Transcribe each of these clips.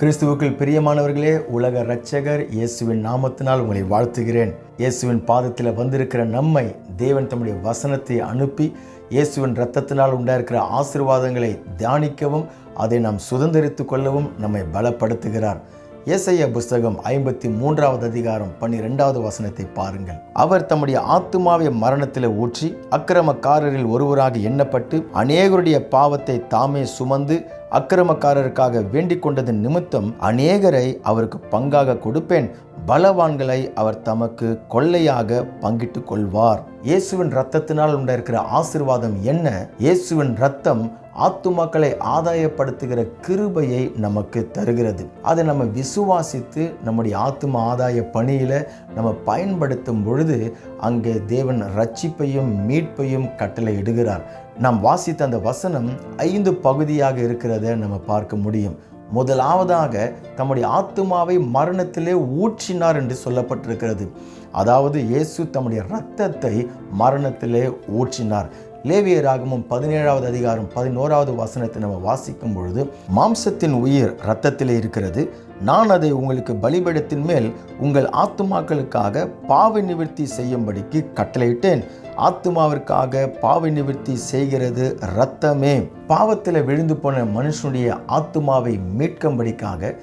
கிறிஸ்துவுக்குள் பிரியமானவர்களே உலக இரட்சகர் இயேசுவின் நாமத்தினால் உங்களை வாழ்த்துகிறேன். இயேசுவின் பாதத்தில் வந்திருக்கிற நம்மை தேவன் தம்முடைய வசனத்தை அனுப்பி இயேசுவின் இரத்தத்தினால் உண்டாயிருக்கிற ஆசீர்வாதங்களை தியானிக்கவும் அதை நாம் சுதந்திரித்து கொள்ளவும் நம்மை பலப்படுத்துகிறார். இயேசைய புஸ்தகம் ஐம்பத்தி மூன்றாவது அதிகாரம் பன்னிரெண்டாவது வசனத்தை பாருங்கள். அவர் தம்முடைய ஆத்துமாவை மரணத்தில் ஊற்றி அக்கிரமக்காரரில் ஒருவராக எண்ணப்பட்டு அநேகருடைய பாவத்தை தாமே சுமந்து அக்கிரமக்காரருக்காக வேண்டிக் கொண்டதன் நிமித்தம் அநேகரை அவருக்கு பங்காக கொடுப்பேன். பலவான்களை அவர் தமக்கு கொள்ளையாக பங்கிட்டுக் கொள்வார். இயேசுவின் ரத்தத்தினால் உண்டாயிருக்கிற ஆசிர்வாதம் என்ன? இயேசுவின் ரத்தம் ஆத்துமாக்களை ஆதாயப்படுத்துகிற கிருபையை நமக்கு தருகிறது. அதை நம்ம விசுவாசித்து நம்முடைய ஆத்தும ஆதாய பணியில் நம்ம பயன்படுத்தும் பொழுது அங்கே தேவன் ரட்சிப்பையும் மீட்பையும் கட்டளை இடுகிறார் நாம் வாசித்த அந்த வசனம் ஐந்து பகுதியாக இருக்கிறத நம்ம பார்க்க முடியும். முதலாவதாக தம்முடைய ஆத்துமாவை மரணத்திலே ஊற்றினார் என்று சொல்லப்பட்டிருக்கிறது. அதாவது இயேசு தம்முடைய இரத்தத்தை மரணத்திலே ஊற்றினார். லேவியராகமும் பதினேழாவது அதிகாரம் பதினோராவது வசனத்தை நம்ம வாசிக்கும் பொழுது மாம்சத்தின் உயிர் இரத்தத்திலே இருக்கிறது. நான் அதை உங்களுக்கு பலிபடத்தின் மேல் உங்கள் ஆத்துமாக்களுக்காக பாவ நிவர்த்தி செய்யும்படிக்கு கட்டளையிட்டேன். ஆத்துமாவிற்காக பாவ நிவர்த்தி செய்கிறது இரத்தமே. பாவத்தில் விழுந்து போன மனுஷனுடைய ஆத்துமாவை மீட்கும்படிக்காக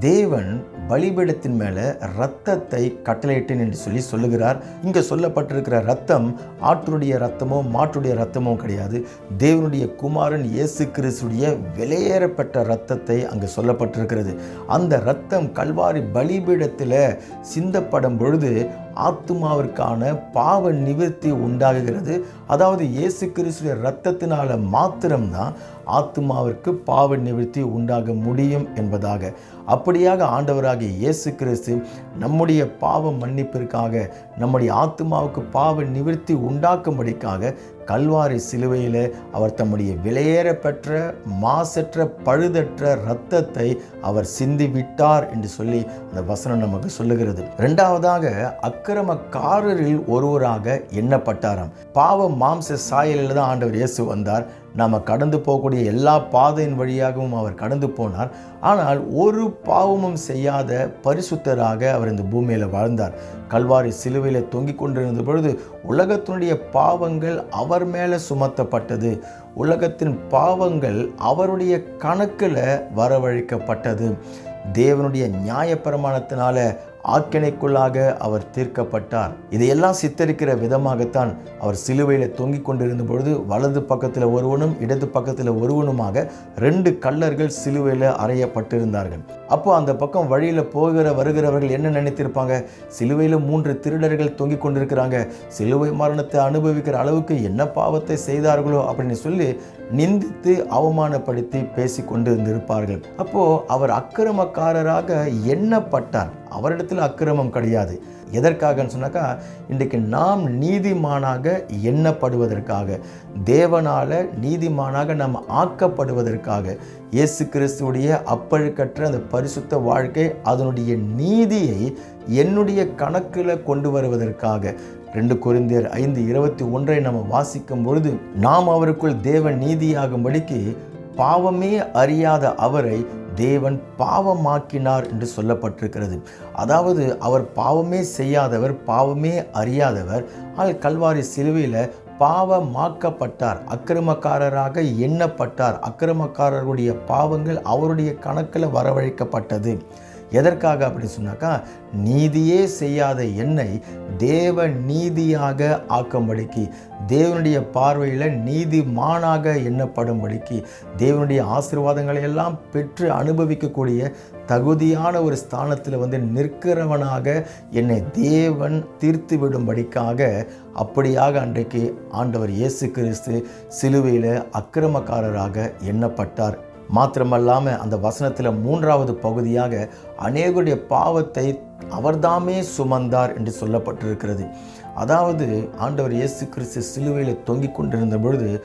தேவன் பலிபீடத்தின் மேலே ரத்தத்தை கட்டளையிட்டேன் என்று சொல்லி சொல்லுகிறார். இங்கே சொல்லப்பட்டிருக்கிற ரத்தம் ஆற்றுடைய ரத்தமோ மாட்டுடைய ரத்தமோ கிடையாது. தேவனுடைய குமாரன் இயேசு கிறிஸ்துடைய விலையேறப்பட்ட ரத்தத்தை அங்கே சொல்லப்பட்டிருக்கிறது. அந்த ரத்தம் கல்வாரி பலிபீடத்தில் சிந்தப்படும் பொழுது ஆத்துமாவிற்கான பாவ நிவர்த்தி உண்டாகுகிறது அதாவது இயேசு கிறிஸ்துடைய இரத்தத்தினால மாத்திரம்தான் ஆத்துமாவிற்கு பாவ நிவர்த்தி உண்டாக முடியும் என்பதாக. அப்படியாக ஆண்டவராகிய இயேசு கிறிஸ்து நம்முடைய பாவ மன்னிப்பிற்காக நம்முடைய ஆத்துமாவுக்கு பாவ நிவர்த்தி உண்டாக்கும்படிக்காக கல்வாரி சிலுவையில் அவர் தம்முடைய விலையேற பெற்ற மாசற்ற பழுதற்ற இரத்தத்தை அவர் சிந்தி விட்டார் என்று சொல்லி அந்த வசனம் நமக்கு சொல்லுகிறது. இரண்டாவதாக அக்கிரமக்காரரில் ஒருவராக எண்ணப்பட்டாராம். பாவ மாம்ச சாயலில் தான் ஆண்டவர் இயேசு வந்தார். நாம் கடந்து போகக்கூடிய எல்லா பாதையின் வழியாகவும் அவர் கடந்து போனார். ஆனால் ஒரு பாவமும் செய்யாத பரிசுத்தராக அவர் இந்த பூமியில் வாழ்ந்தார். கல்வாரி சிலுவையில் தொங்கிக் கொண்டிருந்த பொழுது உலகத்தினுடைய பாவங்கள் அவர் மேலே சுமத்தப்பட்டது. உலகத்தின் பாவங்கள் அவருடைய கணக்கில் வரவழைக்கப்பட்டது. தேவனுடைய நியாயப்பிரமாணத்தினால ஆக்கினைக்குள்ளாக அவர் தீர்க்கப்பட்டார். இதையெல்லாம் சித்தரிக்கிற விதமாகத்தான் அவர் சிலுவையில் தொங்கிக் கொண்டிருந்த பொழுது வலது பக்கத்தில் ஒருவனும் இடது பக்கத்தில் ஒருவனுமாக ரெண்டு கல்லர்கள் சிலுவையில் அறையப்பட்டிருந்தார்கள். அப்போ அந்த பக்கம் வழியில் போகிற வருகிறவர்கள் என்ன நினைத்திருப்பாங்க? சிலுவையில் மூன்று திருடர்கள் தொங்கிக் கொண்டிருக்கிறாங்க. சிலுவை மரணத்தை அனுபவிக்கிற அளவுக்கு என்ன பாவத்தை செய்தார்களோ அப்படின்னு சொல்லி நிந்தித்து அவமானப்படுத்தி பேசி கொண்டு இருந்திருப்பார்கள் அப்போ அவர் அக்கிரமக்காரராக எண்ணப்பட்டார். அவரிடத்தில் அக்கிரமம் கிடையாது. எதற்காகன்னு சொன்னாக்கா இன்றைக்கு நாம் நீதிமானாக எண்ணப்படுவதற்காக தேவனால் நீதிமானாக நாம் ஆக்கப்படுவதற்காக இயேசு கிறிஸ்துடைய அப்பழுக்கற்ற அந்த பரிசுத்த வாழ்க்கை அதனுடைய நீதியை என்னுடைய கணக்கில் கொண்டு வருவதற்காக ரெண்டு குருந்தியர் ஐந்து இருபத்தி ஒன்றை நம்ம வாசிக்கும் பொழுது நாம் அவருக்குள் தேவ நீதியாகும்படிக்கு பாவமே அறியாத அவரை தேவன் பாவமாக்கினார் என்று சொல்லப்பட்டிருக்கிறது. அதாவது அவர் பாவமே செய்யாதவர் பாவமே அறியாதவர். ஆனால் கல்வாரி சிலுவையில் பாவமாக்கப்பட்டார் அக்கிரமக்காரராக எண்ணப்பட்டார். அக்கிரமக்காரருடைய பாவங்கள் அவருடைய கணக்கில் வரவழைக்கப்பட்டது. எதற்காக அப்படி சொன்னாக்கா நீதியே செய்யாத என்னை தேவ நீதியாக ஆக்கும்படிக்கு தேவனுடைய பார்வையில் நீதிமானாக எண்ணப்படும்படிக்கு தேவனுடைய ஆசீர்வாதங்களை எல்லாம் பெற்று அனுபவிக்கக்கூடிய தகுதியான ஒரு ஸ்தானத்தில் வந்து நிற்கிறவனாக என்னை தேவன் தீர்த்து விடும்படிக்காக அப்படியாக அன்றைக்கு ஆண்டவர் இயேசு கிறிஸ்து சிலுவையில் அக்கிரமக்காரராக எண்ணப்பட்டார் மாத்திரமல்லாமல் அந்த வசனத்தில் மூன்றாவது பகுதியாக அநேகருடைய பாவத்தை அவர்தாமே சுமந்தார் என்று சொல்லப்பட்டிருக்கிறது. அதாவது ஆண்டவர் இயேசு கிறிஸ்து சிலுவையில் தொங்கிக் கொண்டிருந்த பொழுது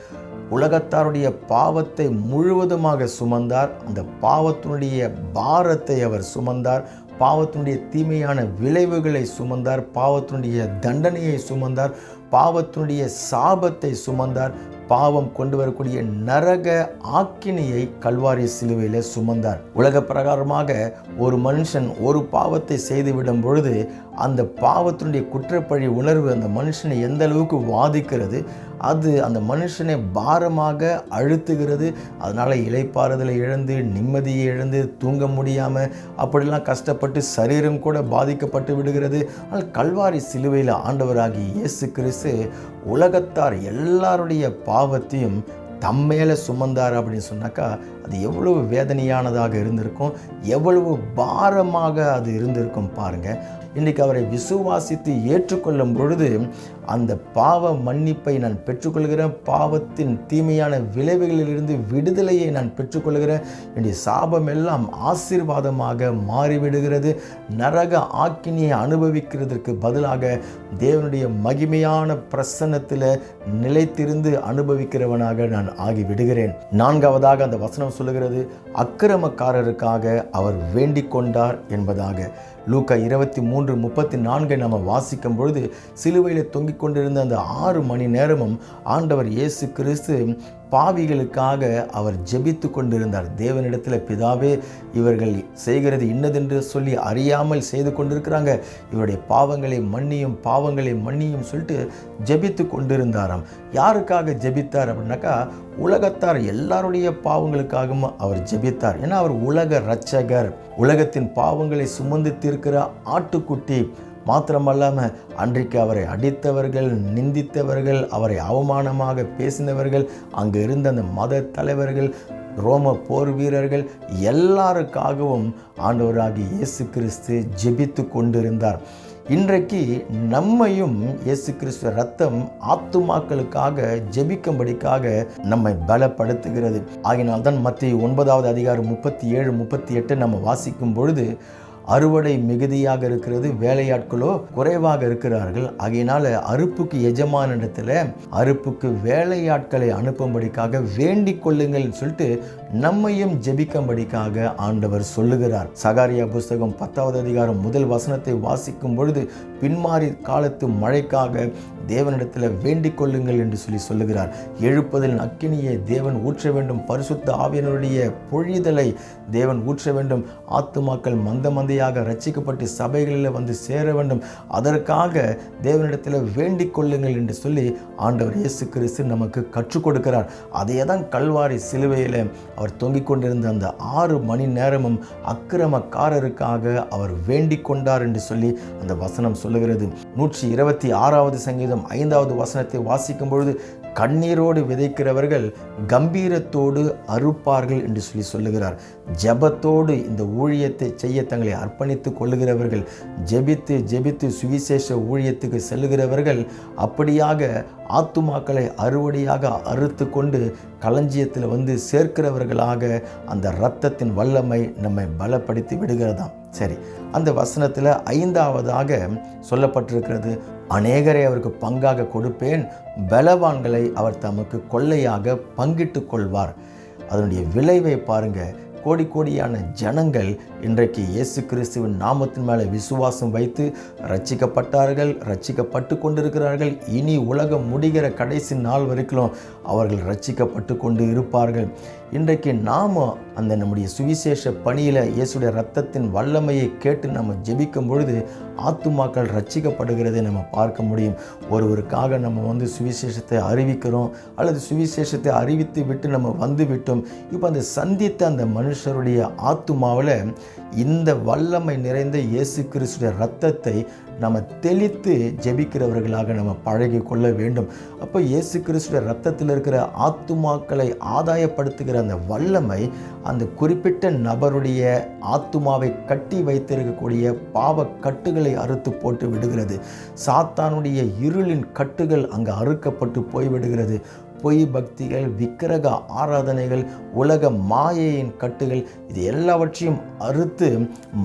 உலகத்தாருடைய பாவத்தை முழுவதுமாக சுமந்தார் அந்த பாவத்தினுடைய பாரத்தை அவர் சுமந்தார் பாவத்தினுடைய தீமையான விளைவுகளை சுமந்தார் பாவத்தினுடைய தண்டனையை சுமந்தார் பாவத்தினுடைய சாபத்தை சுமந்தார் பாவம் கொண்டு வரக்கூடிய நரக ஆக்கினியை கல்வாரி சிலுவையில் சுமந்தார். உலக பிரகாரமாக ஒரு மனுஷன் ஒரு பாவத்தை செய்துவிடும் பொழுது அந்த பாவத்தினுடைய குற்றப்பழி உணர்வு அந்த மனுஷனை எந்த அளவுக்கு வாதிக்கிறது அது அந்த மனுஷனை பாரமாக அழுத்துகிறது. அதனால் இழைப்பாறுதலை இழந்து நிம்மதியை இழந்து தூங்க முடியாமல் அப்படிலாம் கஷ்டப்பட்டு சரீரம் கூட பாதிக்கப்பட்டு விடுகிறது. ஆனால் கல்வாரி சிலுவையில் ஆண்டவராகி இயேசு கிறிஸ்து உலகத்தார் எல்லாருடைய பாவத்தையும் தம்மேல சுமந்தார் அப்படின்னு சொன்னாக்கா அது எவ்வளவு வேதனையானதாக இருந்திருக்கும் எவ்வளவு பாரமாக அது இருந்திருக்கும் பாருங்கள் இன்றைக்கு அவரை விசுவாசித்து ஏற்றுக்கொள்ளும் பொழுது அந்த பாவ மன்னிப்பை நான் பெற்றுக்கொள்கிறேன் பாவத்தின் தீமையான விளைவுகளிலிருந்து விடுதலையை நான் பெற்றுக்கொள்கிறேன். என்னுடைய சாபம் எல்லாம் ஆசீர்வாதமாக மாறிவிடுகிறது. நரக ஆக்கினியை அனுபவிக்கிறதற்கு பதிலாக தேவனுடைய மகிமையான பிரசன்னத்தில் நிலைத்திருந்து அனுபவிக்கிறவனாக நான் ஆகிவிடுகிறேன். நான்காவதாக அந்த வசனம் சொல்லுகிறது அக்கிரமக்காரருக்காக அவர் வேண்டிக் கொண்டார் என்பதாக. லூக்கா இருபத்தி மூன்று முப்பத்தி நான்கை நாம் வாசிக்கும் பொழுது சிலுவையில் தொங்கிக் கொண்டிருந்த அந்த ஆறு மணி நேரமும் ஆண்டவர் இயேசு கிறிஸ்து பாவிகளுக்காக அவர் ஜெபித்து கொண்டிருந்தார். தேவனிடத்தில் பிதாவே இவர்கள் செய்கிறது இன்னதென்று சொல்லி அறியாமல் செய்து கொண்டிருக்கிறாங்க. இவருடைய பாவங்களை மன்னியும் பாவங்களை மன்னியும் சொல்லிட்டு ஜெபித்து கொண்டிருந்தாராம். யாருக்காக ஜெபித்தார் அப்படின்னாக்கா உலகத்தார் எல்லாருடைய பாவங்களுக்காகவும் அவர் ஜெபித்தார். ஏன்னா அவர் உலக ரட்சகர் உலகத்தின் பாவங்களை சுமந்து தீர்க்கிற ஆட்டுக்குட்டி. மாத்திரமல்லாமல் அன்றைக்கு அவரை அடித்தவர்கள் நிந்தித்தவர்கள் அவரை அவமானமாக பேசினவர்கள் அங்கு இருந்த அந்த மத தலைவர்கள் ரோம போர் வீரர்கள் எல்லாருக்காகவும் ஆண்டவராகி இயேசு கிறிஸ்து ஜெபித்து கொண்டிருந்தார். இன்றைக்கு நம்மையும் இயேசு கிறிஸ்துவ ரத்தம் ஆத்துமாக்களுக்காக ஜெபிக்கும்படிக்காக நம்மை பலப்படுத்துகிறது. ஆகினால்தான் மத்திய ஒன்பதாவது அதிகாரம் முப்பத்தி ஏழு முப்பத்தி எட்டு நம்ம வாசிக்கும் பொழுது அறுவடை மிகுதியாக இருக்கிறது வேலையாட்களோ குறைவாக இருக்கிறார்கள். ஆகையினால அறுப்புக்கு எஜமானிடத்தில் அறுப்புக்கு வேலையாட்களை அனுப்பும்படிக்காக வேண்டிக் கொள்ளுங்கள் சொல்லிட்டு நம்மையும் ஜெபிக்கும்படிக்காக ஆண்டவர் சொல்லுகிறார். சகாரியா புஸ்தகம் பத்தாவது அதிகாரம் முதல் வசனத்தை வாசிக்கும் பொழுது பின்மாறி காலத்து மழைக்காக தேவனிடத்தில் வேண்டிக் கொள்ளுங்கள் என்று சொல்லி சொல்லுகிறார். எழுப்பதில் அக்கினியை தேவன் ஊற்ற வேண்டும். பரிசுத்த ஆவியனுடைய பொழிதலை தேவன் ஊற்ற வேண்டும். ஆத்துமாக்கள் மந்த மந்தையாக ரட்சிக்கப்பட்டு சபைகளில் வந்து சேர வேண்டும். அதற்காக தேவனிடத்தில் வேண்டிக் கொள்ளுங்கள் என்று சொல்லி ஆண்டவர் இயேசு கிறிஸ்து நமக்கு கற்றுக் கொடுக்கிறார். அதையே தான் கல்வாரி சிலுவையில் அவர் தொங்கிக் கொண்டிருந்த அந்த ஆறு மணி நேரமும் அக்கிரமக்காரருக்காக அவர் வேண்டிக் கொண்டார் என்று சொல்லி அந்த வசனம் சொல்லுகிறது. நூற்றி இருபத்தி ஆறாவது சங்கீதம் ஐந்தாவது வசனத்தை வாசிக்கும் பொழுது கண்ணீரோடு விதைக்கிறவர்கள் கம்பீரத்தோடு அறுப்பார்கள் என்று சொல்லி சொல்லுகிறார். ஜெபத்தோடு இந்த ஊழியத்தை செய்ய தங்களை அர்ப்பணித்து கொள்ளுகிறவர்கள் ஜெபித்து ஜெபித்து சுவிசேஷ ஊழியத்துக்கு செல்லுகிறவர்கள் அப்படியாக ஆத்துமாக்களை அறுவடையாக அறுத்து கொண்டு களஞ்சியத்தில் வந்து சேர்க்கிறவர்களாக அந்த இரத்தத்தின் வல்லமை நம்மை பலப்படுத்தி விடுகிறதாம். சரி அந்த வசனத்தில் ஐந்தாவதாக சொல்லப்பட்டிருக்கிறது அநேகரை அவருக்கு பங்காக கொடுப்பேன் பலவான்களை அவர் தமக்கு கொள்ளையாக பங்கிட்டு கொள்வார். அதனுடைய விளைவை பாருங்க கோடி கோடியான ஜனங்கள் இன்றைக்கு இயேசு கிறிஸ்துவின் நாமத்தின் மேலே விசுவாசம் வைத்து ரட்சிக்கப்பட்டார்கள் ரட்சிக்கப்பட்டு கொண்டிருக்கிறார்கள். இனி உலகம் முடிகிற கடைசி நாள் வரைக்கும் அவர்கள் ரட்சிக்கப்பட்டு கொண்டு இருப்பார்கள். இன்றைக்கு நாம் அந்த நம்முடைய சுவிசேஷ பணியில் இயேசுடைய ரத்தத்தின் வல்லமையை கேட்டு நம்ம ஜெபிக்கும் பொழுது ஆத்துமாக்கள் ரட்சிக்கப்படுகிறதை நம்ம பார்க்க முடியும். ஒருவருக்காக நம்ம வந்து சுவிசேஷத்தை அறிவிக்கிறோம் அல்லது சுவிசேஷத்தை அறிவித்து விட்டு நம்ம வந்து விட்டோம் இப்போ அந்த சந்தித்த அந்த மனுஷருடைய ஆத்துமாவில் இந்த வல்லமை நிறைந்த இயேசு கிறிஸ்துடைய ரத்தத்தை நம்ம தெளித்து ஜெபிக்கிறவர்களாக நம்ம பழகி கொள்ள வேண்டும். அப்போ இயேசு கிறிஸ்துடைய ரத்தத்தில் இருக்கிற ஆத்துமாக்களை ஆதாயப்படுத்துகிற அந்த வல்லமை அந்த குறிப்பிட்ட நபருடைய ஆத்துமாவை கட்டி வைத்திருக்கக்கூடிய பாவ கட்டுகளை அறுத்து போட்டு விடுகிறது. சாத்தானுடைய இருளின் கட்டுகள் அங்கு அறுக்கப்பட்டு போய்விடுகிறது. பொய் பக்திகள் விக்கிரக ஆராதனைகள் உலக மாயையின் கட்டுகள் இது எல்லாவற்றையும் அறுத்து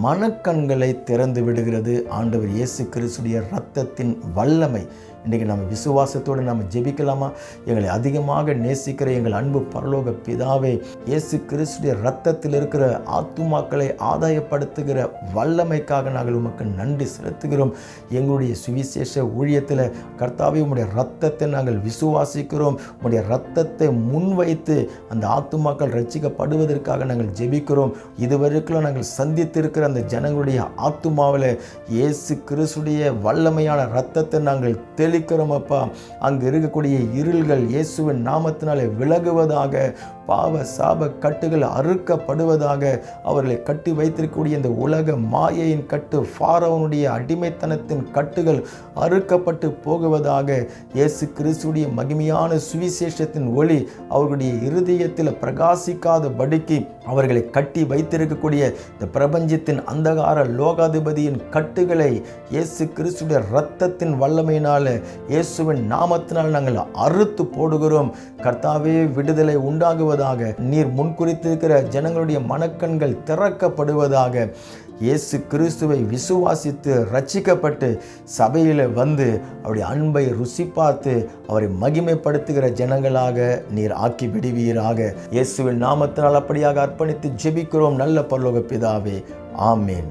மனக்கண்களை திறந்து விடுகிறது. ஆண்டவர் இயேசு கிறிஸ்துடைய இரத்தத்தின் வல்லமை. இன்றைக்கி நம்ம விசுவாசத்தோடு நம்ம ஜெபிக்கலாமா? எங்களை அதிகமாக நேசிக்கிற எங்கள் அன்பு பரலோக பிதாவே இயேசு கிறிஸ்துடைய ரத்தத்தில் இருக்கிற ஆத்துமாக்களை ஆதாயப்படுத்துகிற வல்லமைக்காக நாங்கள் உமக்கு நன்றி செலுத்துகிறோம். எங்களுடைய சுவிசேஷ ஊழியத்தில் கர்த்தாவே உம்முடைய ரத்தத்தை நாங்கள் விசுவாசிக்கிறோம். உம்முடைய ரத்தத்தை முன்வைத்து அந்த ஆத்துமாக்கள் ரட்சிக்கப்படுவதற்காக நாங்கள் ஜெபிக்கிறோம். இதுவரைக்கும் நாங்கள் சந்தித்திருக்கிற அந்த ஜனங்களுடைய ஆத்துமாவில் இயேசு கிறிஸ்துடைய வல்லமையான ரத்தத்தை நாங்கள் தெளிக்கிறோம் அப்பா. அங்கு இருக்கக்கூடிய இருள்கள் இயேசுவின் நாமத்தினாலே விலகுவதாக பாவ சாப கட்டுகள் அறுக்கப்படுவதாக அவர்களை கட்டி வைத்திருக்கக்கூடிய இந்த உலக மாயையின் கட்டு ஃபாரவனுடைய அடிமைத்தனத்தின் கட்டுகள் அறுக்கப்பட்டு போகுவதாக இயேசு கிறிஸ்துடைய மகிமையான சுவிசேஷத்தின் ஒளி அவர்களுடைய இருதயத்தில் பிரகாசிக்காத படிக்கு அவர்களை கட்டி வைத்திருக்கக்கூடிய இந்த பிரபஞ்சத்தின் அந்தகார லோகாதிபதியின் கட்டுகளை இயேசு கிறிஸ்துடைய இரத்தத்தின் வல்லமையினால் இயேசுவின் நாமத்தினால் நாங்கள் அறுத்து போடுகிறோம். கர்த்தாவே விடுதலை உண்டாகுவது உண்டாகுவதாக நீர் முன்குறித்திருக்கிற ஜனங்களுடைய மனக்கண்கள் திறக்கப்படுவதாக இயேசு கிறிஸ்துவை விசுவாசித்து ரட்சிக்கப்பட்டு சபையில் வந்து அவருடைய அன்பை ருசி பார்த்து அவரை மகிமைப்படுத்துகிற ஜனங்களாக நீர் ஆக்கி விடுவீராக இயேசுவின் நாமத்தினால் அப்படியாக அர்ப்பணித்து ஜெபிக்கிறோம். நல்ல பரலோக பிதாவே. ஆமேன்.